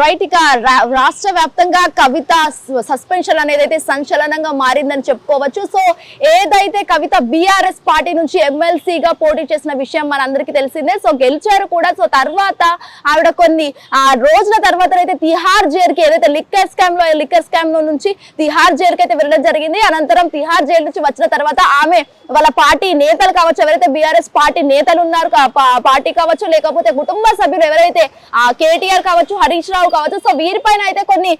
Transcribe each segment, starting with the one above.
Right ఇక రా- రాష్ట్ర వ్యాప్తంగా కవిత సస్పెన్షన్ అనేది అయితే సంచలనంగా మారిందని చెప్పుకోవచ్చు. సో ఏదైతే కవిత బీఆర్ఎస్ పార్టీ నుంచి ఎమ్మెల్సీగా పోటీ చేసిన విషయం మనందరికీ తెలిసిందే. సో గెలిచారు కూడా. సో తర్వాత ఆవిడ కొన్ని ఆ రోజుల తర్వాత అయితే తిహార్ జైలుకి ఏదైతే లిక్కర్ స్కామ్లో లిక్కర్ స్కామ్లో నుంచి తిహార్ జైలుకి అయితే వెళ్ళడం జరిగింది. అనంతరం తిహార్ జైలు నుంచి వచ్చిన తర్వాత ఆమె వాళ్ళ పార్టీ నేతలు కావచ్చు ఎవరైతే బీఆర్ఎస్ పార్టీ నేతలు ఉన్నారు పార్టీ కావచ్చు లేకపోతే కుటుంబ సభ్యులు ఎవరైతే ఆ కేటీఆర్ కావచ్చు హరీష్ రావు కావచ్చు. సో వీరిపైన అయితే కొన్ని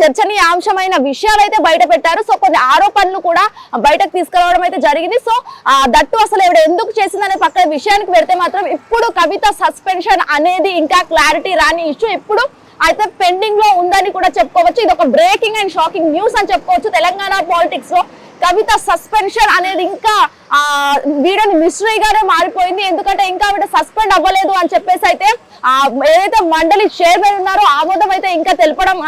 చర్చనీయాంశమైన విషయాలు అయితే బయట పెట్టారు. సో కొన్ని ఆరోపణలు కూడా బయటకు తీసుకురావడం అయితే జరిగింది. సో ఆ దట్టు అసలు ఎవడు ఎందుకు చేసిందనే పక్కన విషయానికి పెడితే మాత్రం ఇప్పుడు కవిత సస్పెన్షన్ అనేది ఇంకా క్లారిటీ రాని ఇష్యూ. ఇప్పుడు అయితే పెండింగ్లో ఉందని కూడా చెప్పుకోవచ్చు. ఇది ఒక బ్రేకింగ్ అండ్ షాకింగ్ న్యూస్ అని చెప్పుకోవచ్చు. తెలంగాణ పాలిటిక్స్లో కవిత సస్పెన్షన్ అనేది ఇంకా ఆ వీడియోని మిస్టరీగానే మారిపోయింది. ఎందుకంటే ఇంకా ఆవిడ సస్పెండ్ అవ్వలేదు అని చెప్పేసి అయితే ఆ ఏదైతే మండలి చైర్మన్ ఉన్నారో ఆమోదం అయితే ఇంకా తెలపడం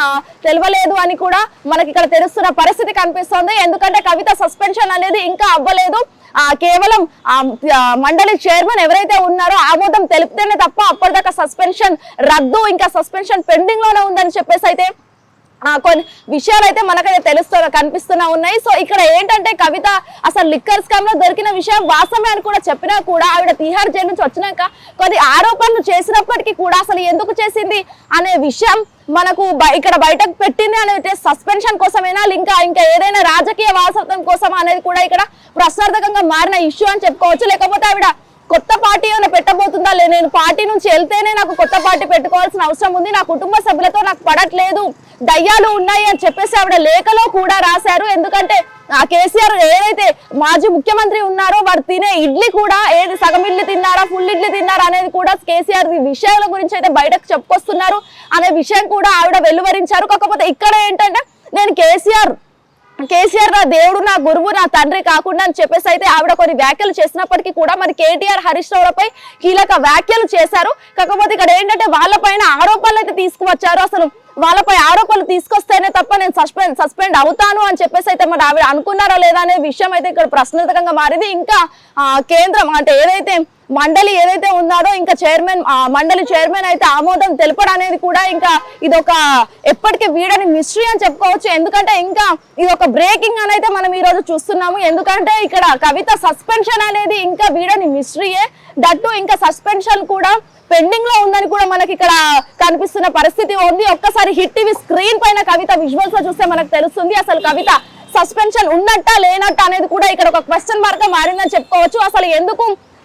తెలవలేదు అని కూడా మనకి ఇక్కడ తెలుస్తున్న పరిస్థితి కనిపిస్తోంది. ఎందుకంటే కవిత సస్పెన్షన్ అనేది ఇంకా అవ్వలేదు. ఆ కేవలం మండలి చైర్మన్ ఎవరైతే ఉన్నారో ఆమోదం తెలిపితేనే తప్ప అప్పటిదాకా సస్పెన్షన్ రద్దు ఇంకా సస్పెన్షన్ పెండింగ్లోనే ఉందని చెప్పేసి అయితే కొన్ని విషయాలు అయితే మనకైతే తెలుస్తూ కనిపిస్తున్నా ఉన్నాయి. సో ఇక్కడ ఏంటంటే కవిత అసలు లిక్కర్ స్కామ్లో దొరికిన విషయం వాస్తవమే అని కూడా చెప్పినా కూడా ఆవిడ తిహార్ జైలు నుంచి వచ్చినాక కొన్ని ఆరోపణలు చేసినప్పటికీ కూడా అసలు ఎందుకు చేసింది అనే విషయం మనకు ఇక్కడ బయటకు పెట్టింది అనేది సస్పెన్షన్ కోసమేనా ఇంకా ఇంకా ఏదైనా రాజకీయ వారసత్వం కోసం అనేది కూడా ఇక్కడ ప్రశ్నార్థకంగా మారిన ఇష్యూ అని చెప్పుకోవచ్చు. లేకపోతే ఆవిడ కొత్త పార్టీ ఏమైనా పెట్టబోతుందా? లే నేను పార్టీ నుంచి వెళ్తేనే నాకు కొత్త పార్టీ పెట్టుకోవాల్సిన అవసరం ఉంది. నా కుటుంబ సభ్యులతో నాకు పడట్లేదు. దయ్యాలు ఉన్నాయి అని చెప్పేసి ఆవిడ లేఖలో కూడా రాశారు. ఎందుకంటే ఆ కేసీఆర్ ఏదైతే మాజీ ముఖ్యమంత్రి ఉన్నారో వారు తినే ఇడ్లీ కూడా ఏది సగం ఇడ్లీ తిన్నారా ఫుల్ ఇడ్లీ తిన్నారా అనేది కూడా కేసీఆర్ విషయాల గురించి అయితే బయటకు చెప్పుకొస్తున్నారు. అనే విషయం కూడా ఆవిడ వెలువరించారు. కాకపోతే ఇక్కడ ఏంటంటే నేను కేసీఆర్ కేసీఆర్ నా దేవుడు నా గురువు నా తండ్రి కాకుండా అని చెప్పేసి అయితే ఆవిడ కొన్ని వ్యాఖ్యలు చేసినప్పటికీ కూడా మరి కేటీఆర్ హరీష్ రావులపై కీలక వ్యాఖ్యలు చేశారు. కాకపోతే ఇక్కడ ఏంటంటే వాళ్ళపైన ఆరోపణలు అయితే తీసుకువచ్చారు. అసలు వాళ్ళపై ఆరోపణలు తీసుకొస్తేనే తప్ప నేను సస్పెండ్ సస్పెండ్ అవుతాను అని చెప్పేసి అయితే మరి ఆవిడ అనుకున్నారా లేదా అనే విషయం అయితే ఇక్కడ ప్రశ్నార్థకంగా మారింది. ఇంకా కేంద్రం అంటే ఏదైతే మండలి ఏదైతే ఉన్నారో ఇంకా చైర్మన్ ఆ మండలి చైర్మన్ అయితే ఆమోదం తెలపడం అనేది కూడా ఇంకా ఇది ఒక ఎప్పటికీ వీడని మిస్టరీ అని చెప్పుకోవచ్చు. ఎందుకంటే ఇంకా ఇది ఒక బ్రేకింగ్ అనేది మనం ఈ రోజు చూస్తున్నాము. ఎందుకంటే ఇక్కడ కవిత సస్పెన్షన్ అనేది ఇంకా వీడని మిస్టరీయే దట్టు ఇంకా సస్పెన్షన్ కూడా పెండింగ్లో ఉందని కూడా మనకి ఇక్కడ కనిపిస్తున్న పరిస్థితి ఉంది. ఒక్కసారి హిట్ టీవీ స్క్రీన్ పైన కవిత విజువల్స్లో చూస్తే మనకు తెలుస్తుంది. అసలు కవిత సస్పెన్షన్ ఉన్నట్ట లేనట్ట అనేది కూడా ఇక్కడ ఒక క్వశ్చన్ మార్క్ మారిందని చెప్పుకోవచ్చు. అసలు ఎందుకు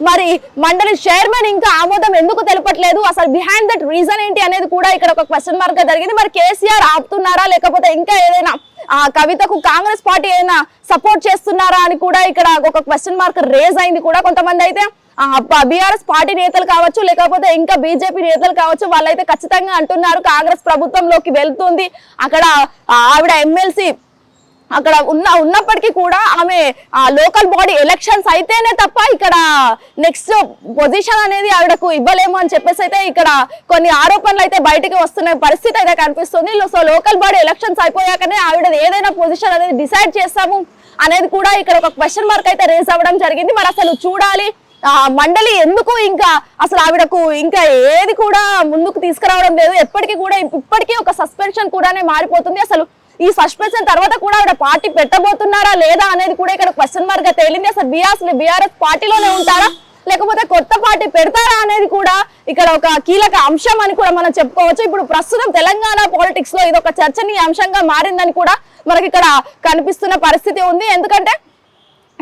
మరి మండలి చైర్మన్ ఇంకా ఆమోదం ఎందుకు తెలపట్లేదు? అసలు బిహైండ్ దట్ రీజన్ ఏంటి అనేది కూడా ఇక్కడ ఒక క్వశ్చన్ మార్క్గా జరిగింది. మరి కేసీఆర్ ఆపుతున్నారా? లేకపోతే ఇంకా ఏదైనా ఆ కవితకు కాంగ్రెస్ పార్టీ ఏదైనా సపోర్ట్ చేస్తున్నారా అని కూడా ఇక్కడ ఒక క్వశ్చన్ మార్క్ రేజ్ అయింది కూడా కొంతమంది అయితే. బీఆర్ఎస్ పార్టీ నేతలు కావచ్చు లేకపోతే ఇంకా బీజేపీ నేతలు కావచ్చు వాళ్ళైతే ఖచ్చితంగా అంటున్నారు. కాంగ్రెస్ ప్రభుత్వంలోకి వెళ్తుంది. అక్కడ ఆవిడ ఎమ్మెల్సీ అక్కడ ఉన్న ఉన్నప్పటికీ కూడా ఆమె ఆ లోకల్ బాడీ ఎలక్షన్స్ అయితేనే తప్ప ఇక్కడ నెక్స్ట్ పొజిషన్ అనేది ఆవిడకు ఇవ్వలేము అని చెప్పేసి అయితే ఇక్కడ కొన్ని ఆరోపణలు అయితే బయటికి వస్తున్న పరిస్థితి అయితే కనిపిస్తుంది. సో లోకల్ బాడీ ఎలక్షన్స్ అయిపోయాకనే ఆవిడ ఏదైనా పొజిషన్ అనేది డిసైడ్ చేస్తాము అనేది కూడా ఇక్కడ ఒక క్వశ్చన్ మార్క్ అయితే రేజ్ అవ్వడం జరిగింది. మరి అసలు చూడాలి ఆ మండలి ఎందుకు ఇంకా అసలు ఆవిడకు ఇంకా ఏది కూడా ముందుకు తీసుకురావడం లేదు. ఎప్పటికీ కూడా ఇప్పటికీ ఒక సస్పెన్షన్ కూడానే మారిపోతుంది. అసలు ఈ సస్పెన్షన్ తర్వాత కూడా ఆవిడ పార్టీ పెట్టబోతున్నారా లేదా అనేది కూడా ఇక్కడ క్వశ్చన్ మార్క్గా తేలింది. అసలు బీఆర్ఎస్ బీఆర్ఎస్ పార్టీలోనే ఉంటారా? లేకపోతే కొత్త పార్టీ పెడతారా అనేది కూడా ఇక్కడ ఒక కీలక అంశం అని కూడా మనం చెప్పుకోవచ్చు. ఇప్పుడు ప్రస్తుతం తెలంగాణ పాలిటిక్స్లో ఇది ఒక చర్చనీయ అంశంగా మారిందని కూడా మనకి ఇక్కడ కనిపిస్తున్న పరిస్థితి ఉంది. ఎందుకంటే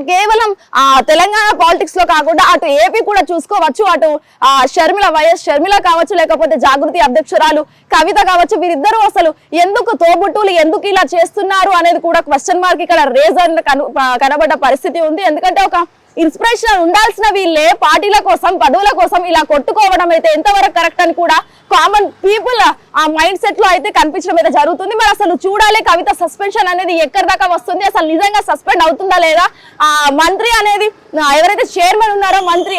కేవలం ఆ తెలంగాణ పాలిటిక్స్లో కాకుండా అటు ఏపీ కూడా చూసుకోవచ్చు. అటు ఆ షర్మిల వైఎస్ షర్మిల కావచ్చు లేకపోతే జాగృతి అధ్యక్షురాలు కవిత కావచ్చు వీరిద్దరూ అసలు ఎందుకు తోబుట్టులు ఎందుకు ఇలా చేస్తున్నారు అనేది కూడా క్వశ్చన్ మార్క్ ఇక్కడ రేజర్ కనబడ్డ పరిస్థితి ఉంది. ఎందుకంటే ఒక ఇన్స్పిరేషన్ ఉండాల్సిన వీళ్ళే పార్టీల కోసం పదవుల కోసం ఇలా కొట్టుకోవడం అయితే ఎంతవరకు కరెక్ట్ అని కూడా కామన్ పీపుల్ ఆ మైండ్ సెట్లో అయితే కనిపించడం అయితే జరుగుతుంది. మరి అసలు చూడాలి కవిత సస్పెన్షన్ అనేది ఎక్కడి దాకా వస్తుంది? అసలు నిజంగా సస్పెండ్ అవుతుందా లేదా? ఆ మంత్రి అనేది ఎవరైతే చైర్మన్ ఉన్నారో మంత్రి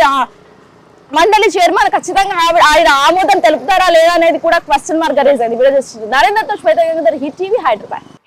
మండలి చైర్మన్ ఖచ్చితంగా ఆవిడ- ఆయన ఆమోదం తెలుపుతారా లేదా అనేది కూడా క్వశ్చన్ మార్క్ రేజ్ అయింది. వీడియో చేస్తుంది Shweta Hit TV Hyderabad.